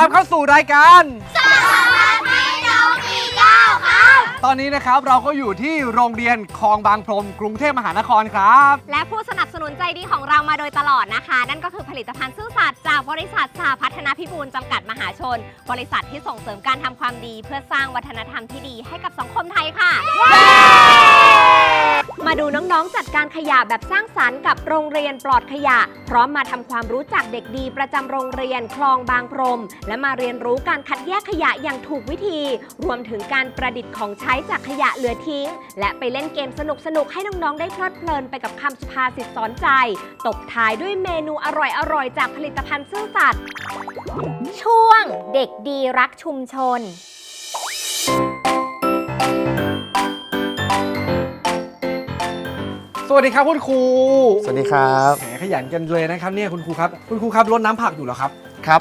ขอต้อนรับเข้าสู่รายการตอนนี้นะครับเราก็อยู่ที่โรงเรียนคลองบางพรมกรุงเทพมหานครครับ และผู้สนับสนุนใจดีของเรามาโดยตลอดนะคะ นั่นก็คือผลิตภัณฑ์ซื่อสัตย์จากบริษัทสาพัฒนาพิบูลจำกัดมหาชน บริษัทที่ส่งเสริมการทำความดี เพื่อสร้างวัฒนธรรมที่ดีให้กับสังคมไทยค่ะ มาดูน้องๆ จัดการขยะแบบสร้างสรรค์กับโรงเรียนปลอดขยะ พร้อมมาทำความรู้จักเด็กดีประจำโรงเรียนคลองบางพรม และมาเรียนรู้การคัดแยกขยะอย่างถูกวิธี รวมถึงการประดิษฐ์ของใช้จากขยะเหลือทิ้ง และไปเล่นเกมสนุกๆ ให้น้องๆ ได้เพลิดเพลินไปกับคำสุภาษิตสอนใจ ตบท้ายด้วยเมนูอร่อยๆ จากผลิตภัณฑ์ซื่อสัตย์ช่วงเด็กดีรักชุมชน สวัสดีครับคุณครู สวัสดีครับแหมขยันกันเลยนะครับเนี่ยคุณครูครับ คุณครูครับรดน้ำผักอยู่เหรอครับ ครับ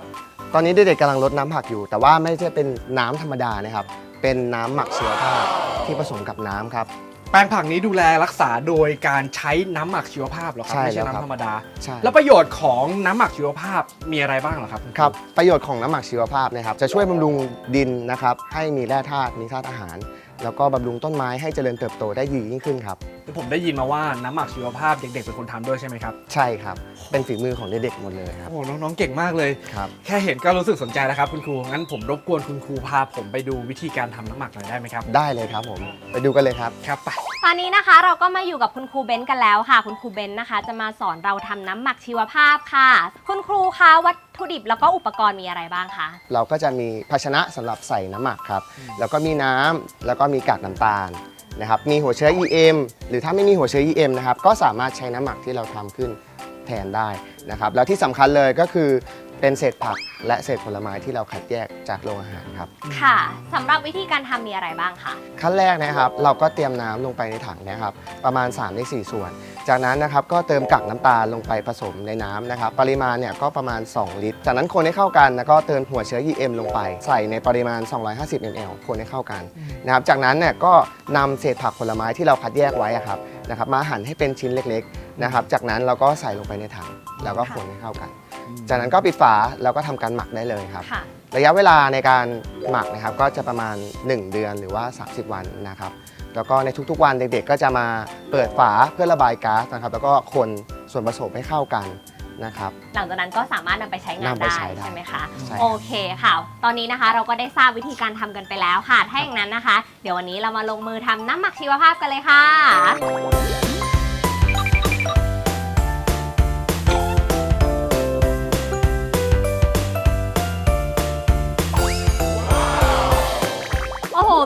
ตอนนี้เด็กๆกำลังรดน้ำผักอยู่ แต่ว่าไม่ใช่เป็นน้ำธรรมดานะครับ เป็นน้ำหมักชีวภาพที่ผสมกับน้ำครับ แปลงผักนี้ดูแลรักษาโดยการใช้น้ำหมักชีวภาพเหรอครับใช่ไม่ใช่แล้วครับ น้ำธรรมดา ใช่ แล้วประโยชน์ของน้ำหมักชีวภาพมีอะไรบ้างเหรอครับณครับประโยชน์ของน้ำหมักชีวภาพนะครับจะช่วยบำรุงดินนะครับให้มีแร่ธาตุมีธาตุอาหาร แล้วก็บำรุงต้นไม้ให้เจริญเติบโตได้ดียิ่งขึ้นครับผมได้ยินมาว่าน้ำหมักชีวภาพเด็กๆเป็นคนทำด้วยใช่ไหมครับใช่ครับ เป็นฝีมือของเด็กๆหมดเลยครับโอ้โหน้องๆเก่งมากเลย ครับ แค่เห็นก็รู้สึกสนใจแล้วครับคุณครูงั้นผมรบกวนคุณครูพาผมไปดูวิธีการทำน้ำหมักหน่อยได้ไหมครับได้เลยครับผมไปดูกันเลยครับ ครับไปตอนนี้นะคะเราก็มาอยู่กับคุณครูเบนซ์กันแล้วค่ะ คุณครูเบนซ์นะคะ จะมาสอนเราทำน้ำหมักชีวภาพค่ะ คุณครูคะวัตถุดิบแล้วก็อุปกรณ์มีอะไรบ้างคะ เราก็จะมีภาชนะสำหรับใส่น้ำหมักครับ แล้วก็มีน้ำแล้วก็มีกากน้ำตาลนะครับมีหัวเชื้อ EM หรือถ้าไม่มีหัวเชื้อ EM นะครับก็สามารถใช้น้ำหมักที่เราทำขึ้นแทนได้นะครับแล้วที่สำคัญเลยก็คือเป็นเศษผักและเศษผลไม้ที่เราคัดแยกจากโรงอาหารครับค่ะสำหรับวิธีการทำมีอะไรบ้างคะ ขั้นแรกนะครับเราก็เตรียมน้ำลงไปในถังนะครับประมาณ3ใน4ส่วน จากนั้นนะครับก็เติมกากน้ำตาลลงไปผสมในน้ำนะครับปริมาณเนี่ยก็ประมาณ 2 ลิตร จากนั้นคนให้เข้ากันแล้วก็เติมหัวเชื้อ EM ลงไปใส่ในปริมาณ 250 ml คนให้เข้ากันนะครับจากนั้นเนี่ยก็นำเศษผักผลไม้ที่เราคัดแยกไว้อะครับนะครับมาหั่นให้เป็นชิ้นเล็กๆนะครับจากนั้นเราก็ใส่ลงไปในถังแล้วก็คนให้เข้ากัน จากนั้นก็ปิดฝาแล้วก็ทำการหมักได้เลยครับค่ะระยะเวลาในการหมักนะครับก็จะประมาณ 1 เดือนหรือว่า 30 วันนะครับ แล้วก็ในทุกๆวันเด็กๆ ก็จะมาเปิดฝาเพื่อระบายก๊าซนะครับ แล้วก็คนส่วนผสมให้เข้ากันนะครับ หลังจากนั้นก็สามารถนำไปใช้งานนำไปได้ใช้ได้ใช่ไหมคะใช่ครับ โอเคค่ะ ตอนนี้นะคะเราก็ได้ทราบวิธีการทำกันไปแล้วค่ะ ถ้าอย่างนั้นนะคะ เดี๋ยววันนี้เรามาลงมือทำน้ำหมักชีวภาพกันเลยค่ะ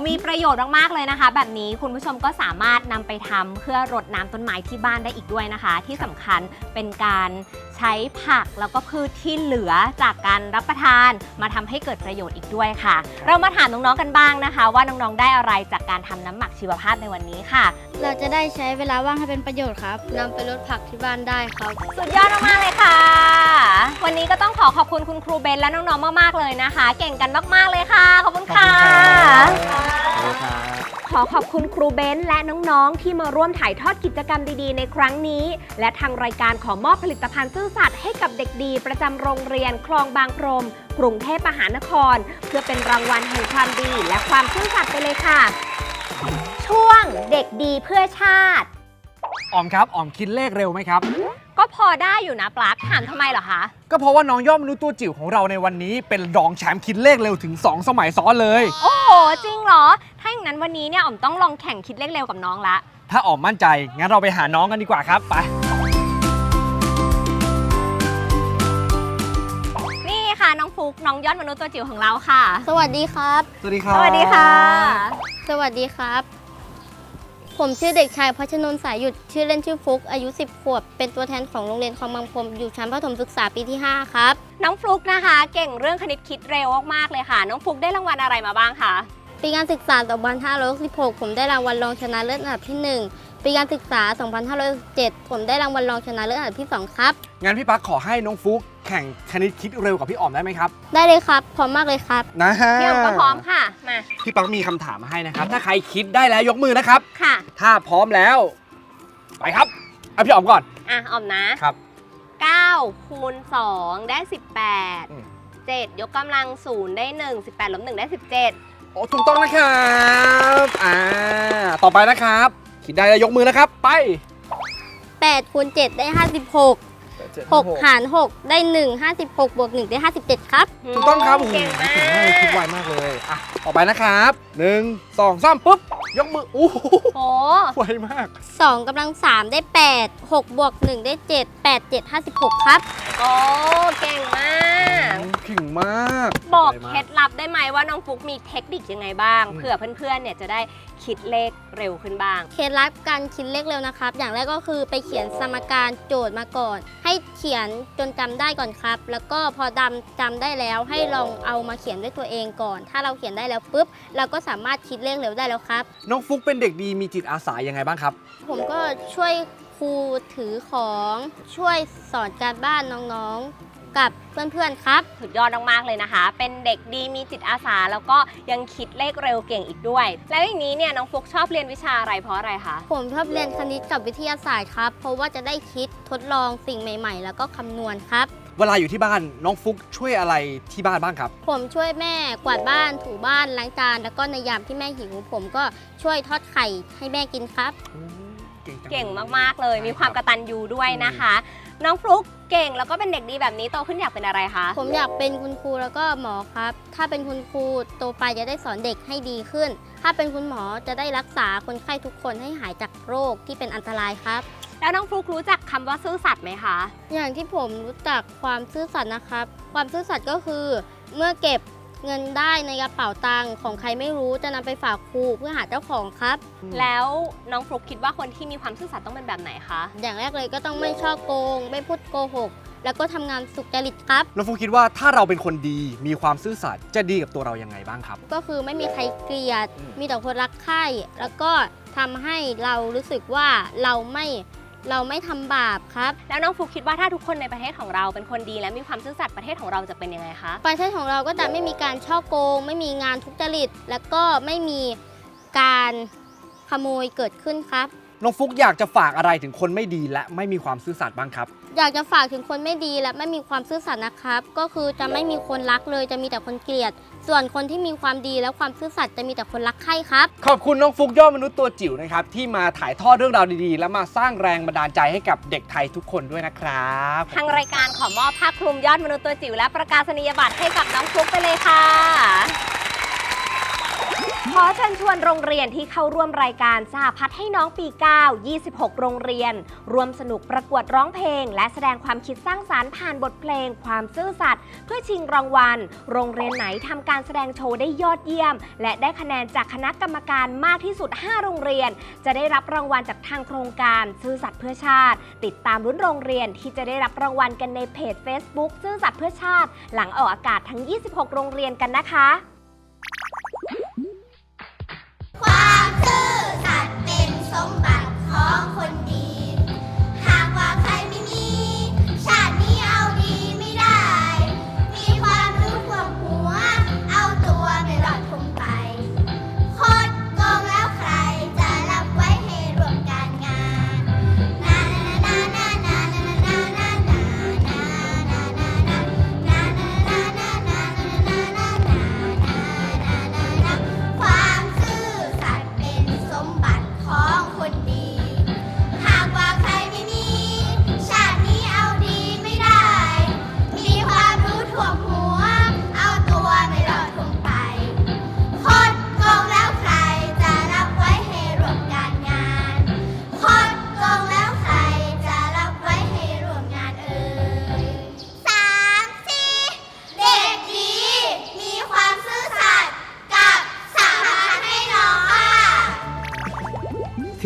มีประโยชน์มากๆเลยนะคะ แบบนี้คุณผู้ชมก็สามารถนำไปทำเพื่อรดน้ำต้นไม้ที่บ้านได้อีกด้วยนะคะ ที่สำคัญเป็นการ ช้ผักแล้วก็พืชที่เหลือจากการรับประทาน มาทำให้เกิดประโยชน์อีกด้วยค่ะ เรามาถามน้องๆกันบ้างนะคะ ว่าน้องๆได้อะไรจากการทำน้ำหมักชีวภาพในวันนี้ค่ะ เราจะได้ใช้เวลาว่างให้เป็นประโยชน์ครับนำไปลดผักที่บ้านได้ครับ สุดยอดมากๆเลยค่ะ วันนี้ก็ต้องขอขอบคุณคุณครูเบนและน้องๆมากๆเลยนะคะ เก่งกันมากๆเลยค่ะ ขอบคุณค่ะ ขอ ขอขอบคุณครูเบนซ์และน้องๆ ที่มาร่วมถ่ายทอดกิจกรรมดีๆ ในครั้งนี้ และทางรายการขอมอบผลิตภัณฑ์ซื่อสัตย์ให้กับเด็กดี ประจำโรงเรียนคลองบางพรมกรุงเทพมหานคร เพื่อเป็นรางวัลแห่งความดี และความซื่อสัตย์ไปเลยค่ะ ช่วงเด็กดีเพื่อชาติ ออมครับ ออมคิดเลขเร็วไหมครับ ก็พอได้อยู่นะปลั๊กถามทำไมเหรอคะ ก็เพราะว่าน้องย่อมมนุษย์ตัวจิ๋วของเราในวันนี้เป็นรองแชมป์คิดเลขเร็วถึง 2 สมัยซ้อนเลย โอ้โห จริงเหรอ ถ้าอย่างนั้นวันนี้เนี่ยอ๋อมต้องลองแข่งคิดเลขเร็วกับน้องละ ถ้าออมมั่นใจ งั้นเราไปหาน้องกันดีกว่าครับ ไป นี่ค่ะน้องฟุกน้องยอดมนุษย์ตัวจิ๋วของเราค่ะ สวัสดีครับ สวัสดีครับสวัสดีค่ะ สวัสดีครับ ผมชื่อเด็กชายพัชนนท์สายหยุดชื่อเล่นชื่อฟุกอายุ 10 ขวบ เป็นตัวแทนของโรงเรียนคลองบางพรมอยู่ชั้นประถมศึกษาปีที่ 5 ครับ น้องฟลุกนะคะ เก่งเรื่องคณิตคิดเร็วมากๆเลยค่ะ น้องฟลุกได้รางวัลอะไรมาบ้างคะปีการศึกษา 2566 ผมได้รางวัลรองชนะเลิศอันดับที่ 1 ปีการศึกษา 2567 ผมได้รางวัลรองชนะเลิศอันดับที่ 2 ครับ งั้นพี่ปักขอให้น้องฟุก แข่งคณิตคิดเร็วกับพี่ออมได้ไหมครับ ได้เลยครับ พร้อมมากเลยครับนะฮะพี่อ๋อมก็พร้อมค่ะ มา พี่ปักมีคำถามมาให้นะครับ ถ้าใครคิดได้แล้วยกมือนะครับ ค่ะ ถ้าพร้อมแล้ว ไปครับเอาพี่ออมก่อนอะออมนะครับ 9คูณ2ได้ อืม 18 17ยกกำลัง 0 ได้ 1 18ลบ1ได้ 17 โอ้ถูกต้องนะครับอ่าต่อไปนะครับ คิดได้แล้วยกมือนะครับ ไป8คูณ7ได้ 56 6 หาร 6 ได้ 1 56 บวก 1 ได้ 57 ครับ ถูกต้องครับโอ้โหเก่งมาเก่งมากเลยคิดไวกมากเลยอะต่อไปนะครับหนึ่งสองสามปุ๊บ ยกมือโอ้โหโหไวมาก 2กำลัง 3 ได้ 8 6 บวก 1 ได้ 7 8 7 56 ครับ โอ้เก่งมาก เก่งมาก บอกไวมาเคล็ดลับได้ไหมว่าน้องฟุกมีเทคนิคยังไงบ้างอืมเผื่อเพื่อนๆเนี่ยจะได้คิดเลขเร็วขึ้นบ้าง เคล็ดลับการคิดเลขเร็วนะครับ อย่างแรกก็คือไปเขียนสมการโจทย์มาก่อน ให้เขียนจนจำได้ก่อนครับ แล้วก็พอดำจำได้แล้วให้ลองเอามาเขียนด้วยตัวเองก่อน ถ้าเราเขียนได้แล้วปุ๊บเราก็สามารถคิดเลขเร็วได้แล้วครับ น้องฟุกเป็นเด็กดีมีจิตอาสายังไงบ้างครับ ผมก็ช่วยครูถือของช่วยสอนการบ้านน้องๆ กับเพื่อนๆครับ สุดยอดมากๆเลยนะคะ เป็นเด็กดีมีจิตอาสา แล้วก็ยังคิดเลขเร็วเก่งอีกด้วย แล้วอย่างนี้เนี่ยน้องฟุกชอบเรียนวิชาอะไรเพราะอะไรคะ ผมชอบเรียนคณิตกับวิทยาศาสตร์ครับ เพราะว่าจะได้คิดทดลองสิ่งใหม่ ๆ แล้วก็คำนวณครับ เวลาอยู่ที่บ้านน้องฟุกช่วยอะไรที่บ้านบ้างครับ ผมช่วยแม่กวาดบ้านถูบ้านล้างจานแล้วก็ในยามที่แม่หิวผมก็ช่วยทอดไข่ให้แม่กินครับ เก่งจังเก่งมากๆเลย มีความกระตันยูด้วยนะคะ น้องฟลุกเก่งแล้วก็เป็นเด็กดีแบบนี้โตขึ้นอยากเป็นอะไรคะ ผมอยากเป็นคุณครูแล้วก็หมอครับ ถ้าเป็นคุณครูโตไปจะได้สอนเด็กให้ดีขึ้น ถ้าเป็นคุณหมอจะได้รักษาคนไข้ทุกคนให้หายจากโรคที่เป็นอันตรายครับ แล้วน้องฟลุกรู้จักคำว่าซื่อสัตย์ไหมคะ อย่างที่ผมรู้จักความซื่อสัตย์นะครับ ความซื่อสัตย์ก็คือ เมื่อเก็บ เงินได้ในกระเป๋าตังค์ของใครไม่รู้จะนำไปฝากครูเพื่อหาเจ้าของครับ แล้วน้องฟลุกคิดว่าคนที่มีความซื่อสัตย์ต้องเป็นแบบไหนคะ อย่างแรกเลยก็ต้องไม่ชอบโกง ไม่พูดโกหก แล้วก็ทำงานสุจริตครับน้องฟุกคิดว่าถ้าเราเป็นคนดีมีความซื่อสัตย์จะดีกับตัวเรายังไงบ้างครับ ก็คือไม่มีใครเกลียด อืม มีแต่คนรักใคร่แล้วก็ทำให้เรารู้สึกว่าเราไม่ เราไม่ทำบาปครับ แล้วน้องฟลุกคิดว่าถ้าทุกคนในประเทศของเราเป็นคนดีและมีความซื่อสัตย์ประเทศของเราจะเป็นยังไงคะ ประเทศของเราก็จะไม่มีการช่อโกง ไม่มีงานทุจริต แล้วก็ไม่มีการขโมยเกิดขึ้นครับ น้องฟุกอยากจะฝากอะไรถึงคนไม่ดีและไม่มีความซื่อสัตย์บ้างครับ อยากจะฝากถึงคนไม่ดีและไม่มีความซื่อสัตย์นะครับ ก็คือจะไม่มีคนรักเลยจะมีแต่คนเกลียด ส่วนคนที่มีความดีและความซื่อสัตย์จะมีแต่คนรักใคร่ครับ ขอบคุณน้องฟุกยอดมนุษย์ตัวจิ๋วนะครับ ที่มาถ่ายทอดเรื่องราวดีๆ และมาสร้างแรงบันดาลใจให้กับเด็กไทยทุกคนด้วยนะครับ ทางรายการขอมอบผ้าคลุมยอดมนุษย์ตัวจิ๋วและประกาศนียบัตรให้กับน้องฟลุกไปเลยค่ะ ขอเชิญชวนโรงเรียนที่เข้าร่วมรายการสหพัฒน์ให้น้องปี 9 26 โรงเรียน ร่วมสนุกประกวดร้องเพลง และแสดงความคิดสร้างสารรค์ผ่านบทเพลง ความซื่อสัตย์เพื่อชิงรางวัล โรงเรียนไหนทำการแสดงโชว์ได้ยอดเยี่ยม และได้คะแนนจากคณะกรรมการมากที่สุด 5 โรงเรียน จะได้รับรางวัลจากทางโครงการซื่อสัตย์เพื่อชาติ ติดตามรุ่นโรงเรียนที่จะได้รับรางวัลกันในเพจ Facebook ซื่อสัตย์เพื่อชาติ หลังออกอากาศทั้ง 26 โรงเรียนกันนะคะ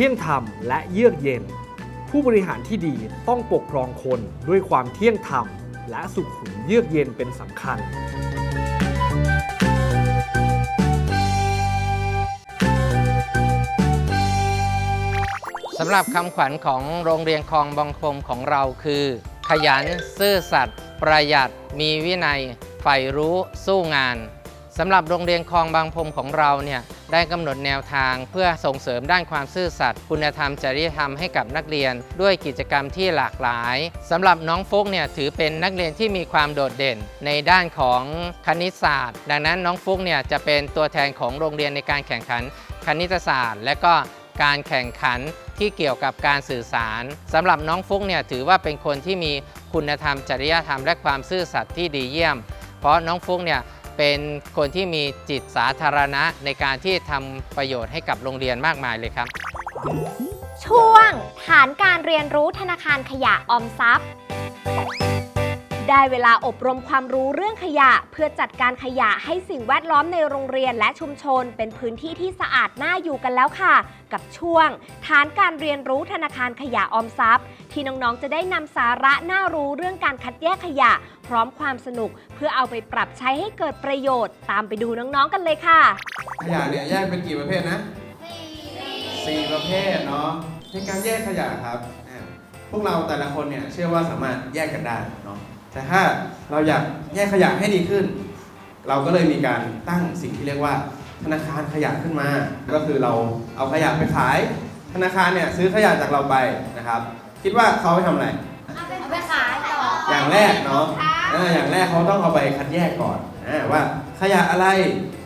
ที่ยงธรรมและเยือกเย็น ผู้บริหารที่ดีต้องปกครองคนด้วยความเที่ยงธรรม และสุขุมเยือกเย็นเป็นสำคัญ สำหรับคำขวัญของโรงเรียนคลองบางพมของเราคือ ขยันซื่อสัตย์ประหยัดมีวินัยใฝ่รู้สู้งานสำหรับโรงเรียนคลองบางพรมของเราเนี่ย ได้กำหนดแนวทาง เพื่อส่งเสริมด้านความซื่อสัตย์คุณธรรมจริยธรรมให้กับนักเรียน ด้วยกิจกรรมที่หลากหลายสำหรับน้องฟุกเนี่ยถือเป็นนักเรียนที่มีความโดดเด่น ในด้านของคณิตศาสตร์ ดังนั้นน้องฟุกเนี่ยจะเป็นตัวแทนของโรงเรียนในการแข่งขันคณิตศาสตร์ และก็การแข่งขันที่เกี่ยวกับการสื่อสารสำหรับน้องฟุกเนี่ยถือว่าเป็นคนที่มีคุณธรรมจริยธรรม และความซื่อสัตย์ที่ดีเยี่ยม เพราะน้องฟุกเนี่ย เป็นคนที่มีจิตสาธารณะในการที่ทำประโยชน์ให้กับโรงเรียนมากมายเลยครับ ช่วงฐานการเรียนรู้ธนาคารขยะออมทรัพย์ ได้เวลาอบรมความรู้เรื่องขยะ เพื่อจัดการขยะให้สิ่งแวดล้อมในโรงเรียนและชุมชน เป็นพื้นที่ที่สะอาดน่าอยู่กันแล้วค่ะ กับช่วง ฐานการเรียนรู้ธนาคารขยะออมทรัพย์ ที่น้องๆจะได้นำสาระน่ารู้เรื่องการคัดแยกขยะ พร้อมความสนุก เพื่อเอาไปปรับใช้ให้เกิดประโยชน์ ตามไปดูน้องๆกันเลยค่ะ ขยะเนี่ยแยกเป็นกี่ประเภทนะสี่ประเภทเนาะในการแยกขยะครับ พวกเราแต่ละคนเนี่ยเชื่อว่าสามารถแยกกันได้เนาะ แต่ถ้าเราอยากแยกขยะให้ดีขึ้น เราก็เลยมีการตั้งสิ่งที่เรียกว่า ธนาคารขยะขึ้นมา ก็คือเราเอาขยะไปขาย ธนาคารเนี่ยซื้อขยะจากเราไปนะครับ คิดว่าเขาไปทำอะไร เอาไปขายต่ออย่างแรกเนาะเอออย่างแรกเขาต้องเอาไปคัดแยกก่อนอาว่าขยะอะไร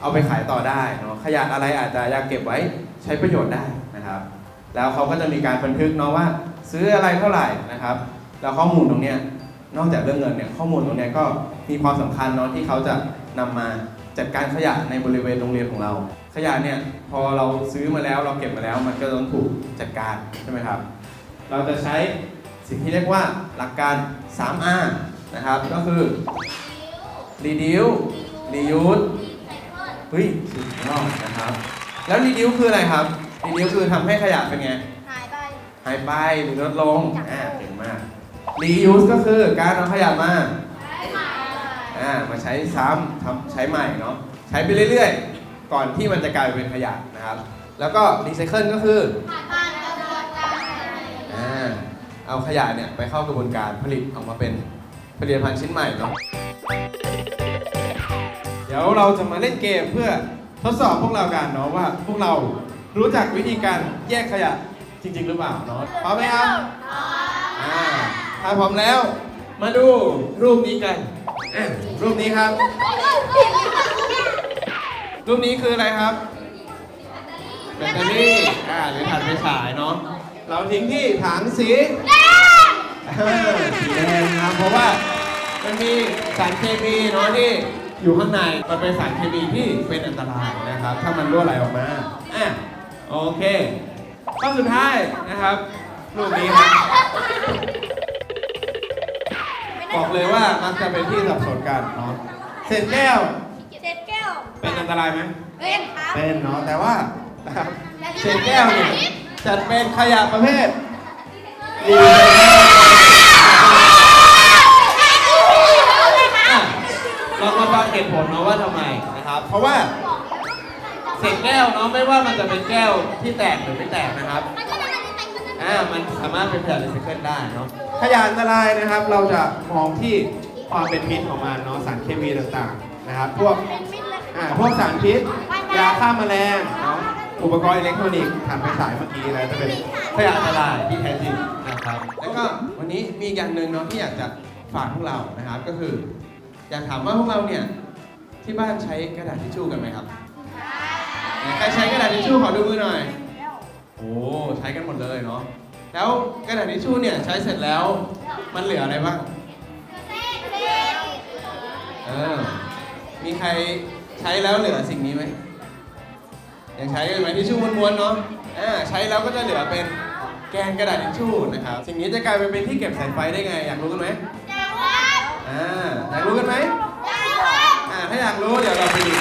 เอาไปขายต่อได้เนาะขยะอะไรอาจจะอยากเก็บไว้ใช้ประโยชน์ได้นะครับ แล้วเขาก็จะมีการบันทึกเนาะว่า ซื้ออะไรเท่าไหร่นะครับ แล้วข้อมูลตรงเนี้ย นอกจากเรื่องเงินเนี่ยข้อมูลตรงเนี้ยก็มีความสำคัญเนาะที่เขาจะนำมาจัดการขยะในบริเวณโรงเรียนของเรา ขยะเนี่ยพอเราซื้อมาแล้วเราเก็บมาแล้ว มันก็ต้องถูกจัดการใช่ไหมครับ เราจะใช้สิ่งที่เรียกว่าหลักการ 3R นะครับ ก็คือ reduce reuse เฮ้ยสุดยอดนะครับ แล้ว reduce คืออะไรครับ reduce คือทำให้ขยะเป็นไง หายไป หายไปหรือลดลงอ่าเก่งมาก reuse ก็คือการเอาขยะมาอ่ามาใช้ซ้ำทำใช้ใหม่เนาะใช้ไปเรื่อยๆ ก่อนที่มันจะกลายเป็นขยะนะครับ แล้วก็ recycle ก็คือผ่านกระบวนการอ่าเอาขยะเนี่ยไปเข้ากระบวนการผลิตออกมาเป็นผลิตภัณฑ์ชิ้นใหม่เนาะเดี๋ยวเราจะมาเล่นเกมเพื่อทดสอบพวกเรากันเนาะว่า พวกเรารู้จักวิธีการแยกขยะจริง ๆ หรือเปล่าเนาะพร้อมไหมครับอ่า ถ้าพร้อมแล้ว มาดูรูปนี้กันอะรูปนี้ครับ รูปนี้คืออะไรครับแบตเตอรี่อ่าหรือถ่านไฟฉายเนาะเราทิ้งที่ถังสีแดงสีแดงนะครับเพราะว่ามันมีสารเคมีเนาะที่อยู่ข้างในมันเป็นสารเคมีที่เป็นอันตรายนะครับ ถ้ามันรั่วไหลออกมาอะโอเคข้อสุดท้ายนะครับรูปนี้ครับ บอกเลยว่ามักจะเป็นที่สับสนกันเนาะเศษแก้วเจ็ดแก้วเป็นอันตรายไหมเป็นครับเป็นเนาะแต่ว่านะครับเศษแก้วเนี่ยจัดเป็นขยะประเภทรีอะเรามาฟังเหตุผลเนาะว่าทำไมนะครับ เพราะว่าเศษแก้วเนาะไม่ว่ามันจะเป็นแก้วที่แตกหรือไม่แตกนะครับอ่ามันสามารถเป็นขยะรีไซเคิลได้เนาะ ขยะอันตรายนะครับ เราจะมองที่ความเป็นพิษของมันเนาะสารเคมีต่างๆนะครับ พวกอ่าพวกสารพิษยาฆ่าแมลงเนาะอุปกรณ์อิเล็กทรอนิกส์ถ่านไฟฉายเมื่อกี้อะไรจะเป็นขยะอันตรายที่แท้จริงนะครับ แล้วก็วันนี้มีอีกอย่างหนึ่งเนาะที่อยากจะฝากพวกเรานะครับก็คือ อยากถามว่าพวกเราเนี่ยที่บ้านใช้กระดาษทิชชู่กันไหมครับไหนใครใช้กระดาษทิชชู่ขอดูมือหน่อย โอ้ใช้กันหมดเลยเนาะ แล้วกระดาษทิชชู่เนี่ยใช้เสร็จแล้วมันเหลืออะไรบ้างเออมีใครใช้แล้วเหลือสิ่งนี้ไหมยังใช้กันไหมทิชชู่ม้วนๆเนาะอ่าใช้แล้วก็จะเหลือเป็นแกนกระดาษทิชชู่นะครับสิ่งนี้จะกลายไปเป็นที่เก็บสายไฟได้ไง อยากรู้กันไหมอ่าอยากรู้กันไหมอ่าถ้าอยากรู้เดี๋ยวเราไปดู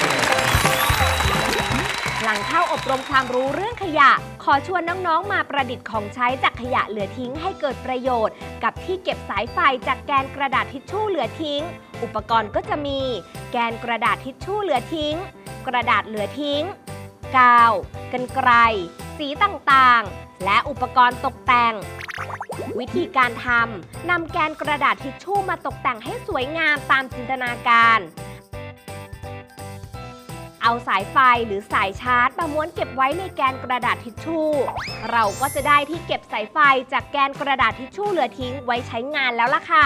กันเลย หลังเข้าอบรมความรู้เรื่องขยะ ขอชวนน้องๆ มาประดิษฐ์ของใช้จากขยะเหลือทิ้งให้เกิดประโยชน์ กับที่เก็บสายไฟจากแกนกระดาษทิชชู่เหลือทิ้ง อุปกรณ์ก็จะมี แกนกระดาษทิชชู่เหลือทิ้ง กระดาษเหลือทิ้ง กาว กันไกร สีต่างๆ และอุปกรณ์ตกแต่ง วิธีการทำนำแกนกระดาษทิชชู่มาตกแต่งให้สวยงามตามจินตนาการ เอาสายไฟหรือสายชาร์จประม้วนเก็บไว้ในแกนกระดาษทิชชู่ เราก็จะได้ที่เก็บสายไฟจากแกนกระดาษทิชชู่เหลือทิ้งไว้ใช้งานแล้วล่ะค่ะ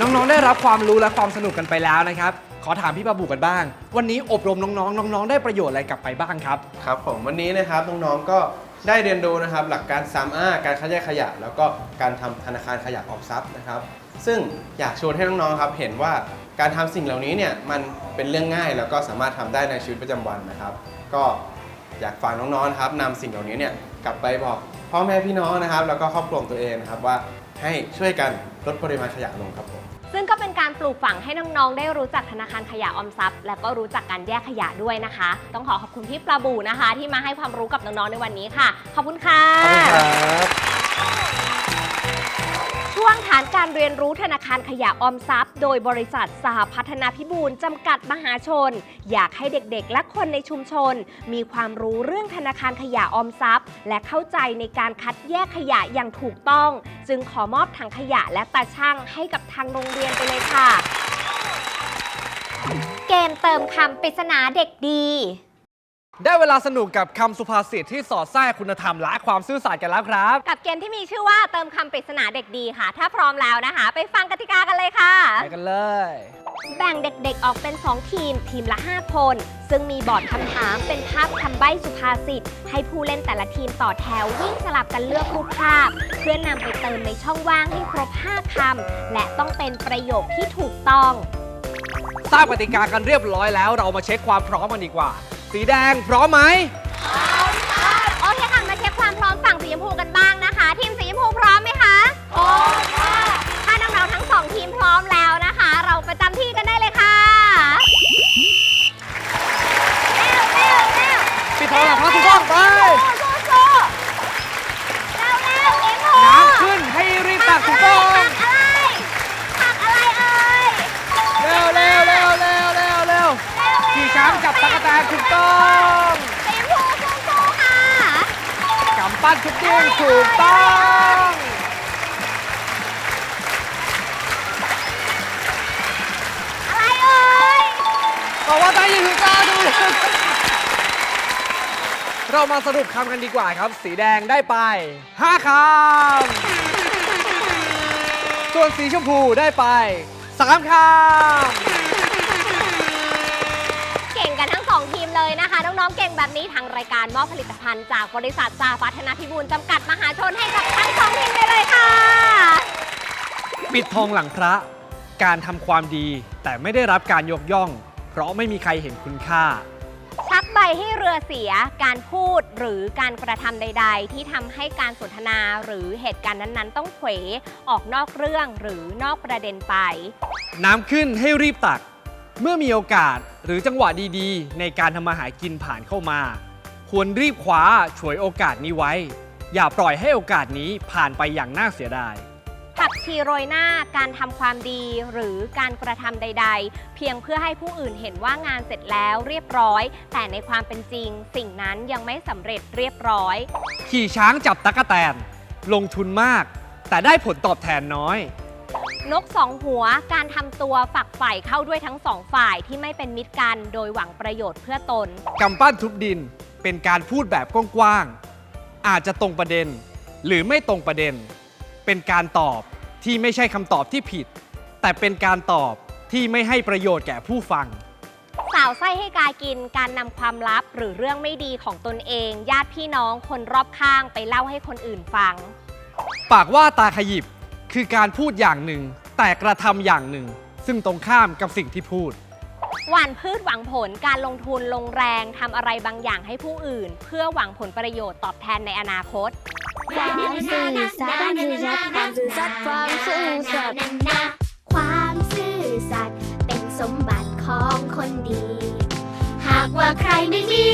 น้องๆ ได้รับความรู้และความสนุกกันไปแล้วนะครับ ขอถามพี่ปาบูกันบ้าง วันนี้อบรมน้องๆ น้องๆ ได้ประโยชน์อะไรกลับไปบ้างครับ ครับผมวันนี้นะครับน้องๆ ก็ ได้เรียนรู้นะครับหลักการ 3R การคัดแยกขยะ แล้วก็การทำธนาคารขยะออมทรัพย์นะครับ ซึ่งอยากชวนให้น้องๆครับเห็นว่าการทำสิ่งเหล่านี้เนี่ยมันเป็นเรื่องง่ายแล้วก็สามารถทำได้ในชีวิตประจำวันนะครับ ก็อยากฝากน้องๆนะครับนำสิ่งเหล่านี้เนี่ยกลับไปบอกพ่อแม่พี่น้องนะครับ แล้วก็ครอบครัวของตัวเองนะครับว่าให้ช่วยกันลดปริมาณขยะลงครับผม ซึ่งก็เป็นการปลูกฝังให้น้องๆ ได้รู้จักธนาคารขยะออมทรัพย์ และก็รู้จักการแยกขยะด้วยนะคะ ต้องขอขอบคุณพี่ปลาบูนะคะ ที่มาให้ความรู้กับน้องๆในวันนี้ค่ะ ขอบคุณค่ะ ขอบคุณครับ ช่วงฐานการเรียนรู้ธนาคารขยะออมทรัพย์ โดยบริษัทสหพัฒนาพิบูลจำกัดมหาชน อยากให้เด็กๆ และคนในชุมชน มีความรู้เรื่องธนาคารขยะออมทรัพย์ และเข้าใจในการคัดแยกขยะอย่างถูกต้อง จึงขอมอบถังขยะและตาช่างให้กับทางโรงเรียนไปเลยค่ะ เกมเติมคำปริศนาเด็กดี ได้เวลาสนุกกับคำสุภาษิตที่สอดแทรกคุณธรรมและความซื่อสัตย์กันแล้วครับ กับเกมที่มีชื่อว่าเติมคำปริศนาเด็กดีค่ะ ถ้าพร้อมแล้วนะคะ ไปฟังกติกากันเลยค่ะ ไปกันเลย แบ่งเด็กๆออกเป็น 2 ทีม ทีมละ 5 คน ซึ่งมีบอร์ดคำถามเป็นภาพคำใบ้สุภาษิตให้ผู้เล่นแต่ละทีมต่อแถววิ่งสลับกันเลือกรูปภาพ เพื่อนำไปเติมในช่องว่างให้ครบ 5คำและต้องเป็นประโยคที่ถูกต้อง ทราบกติกากันเรียบร้อยแล้วเรามาเช็คความพร้อมกันดีกว่า สีแดงพร้อมไหมโอเคค่ะ มาเช็คความพร้อมฝั่งสีชมพูกันบ้างนะคะ ทีมสีชมพูพร้อมไหมคะ พร้อมค่ะ ถ้าน้องๆทั้งสองทีมพร้อมแล้วนะคะ เราประจำที่กันได้เลย สรุปคำกันดีกว่าครับ สีแดงได้ไป 5คำ ส่วนสีชมพูได้ไป 3คำเก่งกันทั้งสองทีมเลยนะคะ น้องๆ เก่งแบบนี้ทางรายการมอบผลิตภัณฑ์จากบริษัทจาพัฒนาพิบูลจำกัดมหาชนให้กับทั้งสองทีมไปเลยค่ะปิดทองหลังพระ การทำความดี แต่ไม่ได้รับการยกย่อง เพราะไม่มีใครเห็นคุณค่าชั กใบให้เรือเสียการพูดหรือการกระทำใด ๆ ที่ทำให้การสนทนาหรือเหตุการณ์นั้นๆ ต้องเขวออกนอกเรื่องหรือนอกประเด็นไป น้ำขึ้นให้รีบตัก เมื่อมีโอกาสหรือจังหวะดีๆ ในการทำมาหากินผ่านเข้ามา ควรรีบคว้าฉวยโอกาสนี้ไว้ อย่าปล่อยให้โอกาสนี้ผ่านไปอย่างน่าเสียดาย ผักชีโรยหน้าการทำความดีหรือการกระทำใด ๆ เพียงเพื่อให้ผู้อื่นเห็นว่างานเสร็จแล้วเรียบร้อย แต่ในความเป็นจริง สิ่งนั้นยังไม่สำเร็จเรียบร้อย ขี่ช้างจับตั๊กแตน ลงทุนมาก แต่ได้ผลตอบแทนน้อย นกสองหัวการทำตัวฝักใฝ่เข้าด้วยทั้งสองฝ่ายที่ไม่เป็นมิตรกันโดยหวังประโยชน์เพื่อตน กำปั้นทุบดินเป็นการพูดแบบกว้างๆอาจจะตรงประเด็น หรือไม่ตรงประเด็น เป็นการตอบที่ไม่ใช่คำตอบที่ผิด แต่เป็นการตอบที่ไม่ให้ประโยชน์แก่ผู้ฟัง สาวไส้ให้กายกินการนำความลับหรือเรื่องไม่ดีของตนเอง ญาติพี่น้องคนรอบข้างไปเล่าให้คนอื่นฟัง ปากว่าตาขยิบคือการพูดอย่างหนึ่ง แต่กระทำอย่างหนึ่ง ซึ่งตรงข้ามกับสิ่งที่พูด หว่านพืชหวังผลการลงทุนลงแรงทำอะไรบางอย่างให้ผู้อื่น เพื่อหวังผลประโยชน์ตอบแทนในอนาคต ความซื่อสัตย์ความซื่อสัตย์ความซื่อสัตย์ความซื่อสัตย์ความซื่อสัตย์เป็นสมบัติของคนดี หากว่าใครไม่ดี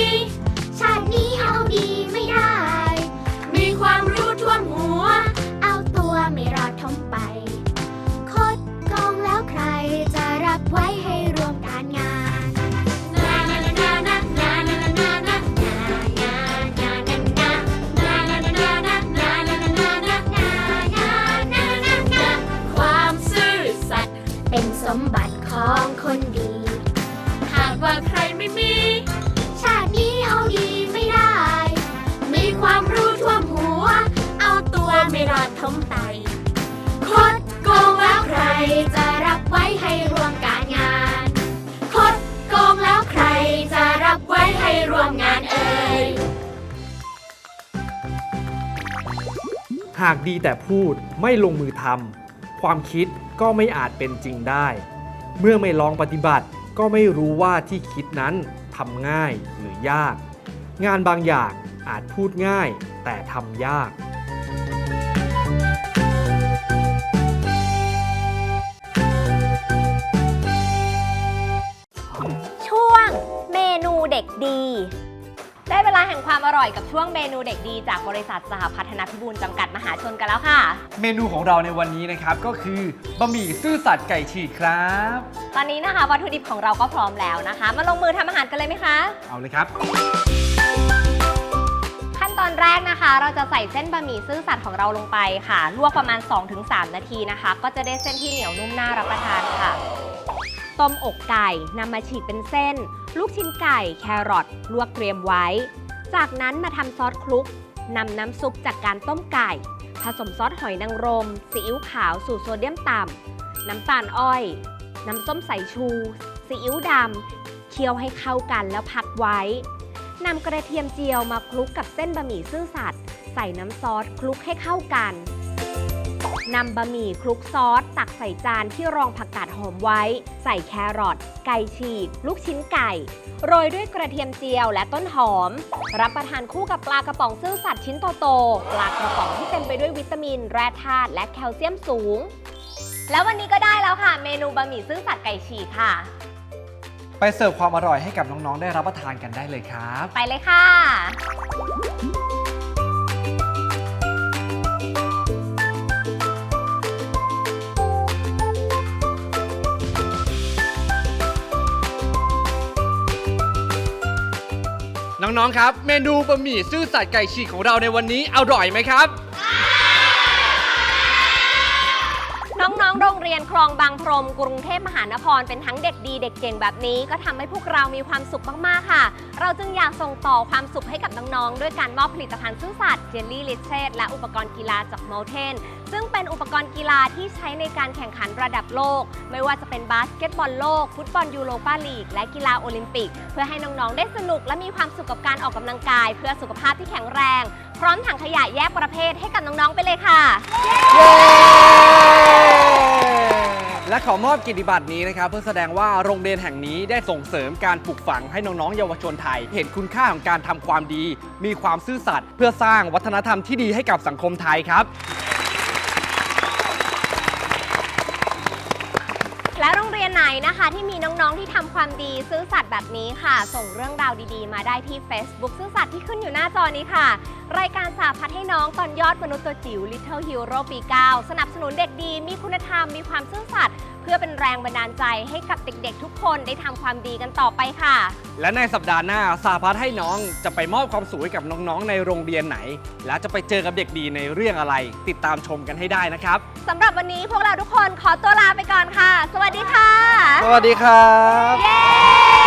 ชาตินี้เอาดีไม่ได้ ไม่มี ชาตินี้เอาดีไม่ได้ มีความรู้ท่วมหัว เอาตัวไม่รอดทมไต คดโกงแล้วใครจะรับไว้ให้ร่วมการงาน คดโกงแล้วใครจะรับไว้ให้ร่วมงานเอ่ย หากดีแต่พูดไม่ลงมือทำความคิดก็ไม่อาจเป็นจริงได้ เมื่อไม่ลองปฏิบัติ ก็ไม่รู้ว่าที่คิดนั้นทำง่ายหรือยาก งานบางอย่างอาจพูดง่ายแต่ทำยาก ช่วงเมนูเด็กดี แห่งความอร่อยกับช่วงเมนูเด็กดีจากบริษัทสหพัฒนพิบูลจำกัดมหาชนกันแล้วค่ะ เมนูของเราในวันนี้นะครับก็คือบะหมี่ซื่อสัตย์ไก่ฉีกครับ ตอนนี้นะคะวัตถุดิบของเราก็พร้อมแล้วนะคะ มาลงมือทำอาหารกันเลยไหมคะ เอาเลยครับ ขั้นตอนแรกนะคะ เราจะใส่เส้นบะหมี่ซื่อสัตย์ของเราลงไปค่ะ ลวกประมาณ 2-3 นาทีนะคะ ก็จะได้เส้นที่เหนียวนุ่มน่ารับประทานค่ะ ต้มอกไก่นำมาฉีกเป็นเส้น ลูกชิ้นไก่ แครอทลวกเตรียมไว้ จากนั้นมาทำซอสคลุกนำน้ำซุปจากการต้มไก่ ผสมซอสหอยนางรม ซีอิ๊วขาวสูตรโซเดียมต่ำ น้ำตาลอ้อย น้ำส้มสายชู ซีอิ๊วดำ เคี่ยวให้เข้ากันแล้วพักไว้ นำกระเทียมเจียวมาคลุกกับเส้นบะหมี่ซื่อสัตย์ใส่น้ำซอสคลุกให้เข้ากัน นำบะหมี่คลุกซอส ตักใส่จานที่รองผักกาดหอมไว้ ใส่แครอทไก่ฉีก ลูกชิ้นไก่ โรยด้วยกระเทียมเจียวและต้นหอม รับประทานคู่กับปลากระป๋องซื่อสัตย์ชิ้นโตๆปลากระป๋องที่เต็มไปด้วยวิตามิน แร่ธาตุและแคลเซียมสูง แล้ววันนี้ก็ได้แล้วค่ะ เมนูบะหมี่ซื่อสัตย์ไก่ฉีกค่ะ ไปเสิร์ฟความอร่อยให้กับน้องๆ ได้รับประทานกันได้เลยครับ ไปเลยค่ะ น้องๆครับ เมนูบะหมี่ซื่อสัตย์ไก่ฉีกของเราในวันนี้อร่อยไหมครับ เรียนคลองบางพรมกรุงเทพมหานครเป็นทั้งเด็กดีเด็กเก่งแบบนี้ ก็ทำให้พวกเรามีความสุขมาก ๆ ค่ะ เราจึงอยากส่งต่อความสุขให้กับน้อง ๆ ด้วยการมอบผลิตภัณฑ์ซื่อสัตย์เจลลี่ลิเชตและอุปกรณ์กีฬาจากโมเทนซึ่งเป็นอุปกรณ์กีฬาที่ใช้ในการแข่งขันระดับโลก ไม่ว่าจะเป็นบาสเกตบอลโลก ฟุตบอลยูโรปาลีก และกีฬาโอลิมปิก เพื่อให้น้อง ๆ ได้สนุกและมีความสุขกับการออกกำลังกาย เพื่อสุขภาพที่แข็งแรง พร้อมถังขยะแยกประเภทให้กับน้อง ๆ ไปเลยค่ะ และขอมอบกิตติบัตรนี้นะครับ เพื่อแสดงว่าโรงเรียนแห่งนี้ได้ส่งเสริมการปลูกฝังให้น้องๆเยาวชนไทย เห็นคุณค่าของการทำความดี มีความซื่อสัตย์เพื่อสร้างวัฒนธรรมที่ดีให้กับสังคมไทยครับ นไหนนะคะ ที่มีน้องๆที่ทำความดีซื่อสัตย์แบบนี้ค่ะ ส่งเรื่องราวดีๆ มาได้ที่ Facebook ซื่อสัตย์ที่ขึ้นอยู่หน้าจอนี้ค่ะ รายการสาพัฒน์ให้น้องตอนยอดมนุษย์ตัวจิ๋ว Little Hero ปี 9 สนับสนุนเด็กดี มีคุณธรรมมีความซื่อสัตย์ เพื่อเป็นแรงบันดาลใจให้กับเด็กๆ ทุกคนได้ทำความดีกันต่อไปค่ะ และในสัปดาห์หน้าสาพัฒน์ให้น้องจะไปมอบความสุขให้กับน้องๆ ในโรงเรียนไหน และจะไปเจอกับเด็กดีในเรื่องอะไร ติดตามชมกันให้ได้นะครับ สำหรับวันนี้พวกเราทุกคนขอตัวลาไปก่อนค่ะ สวัสดีค่ะ สวัสดีครับ เย้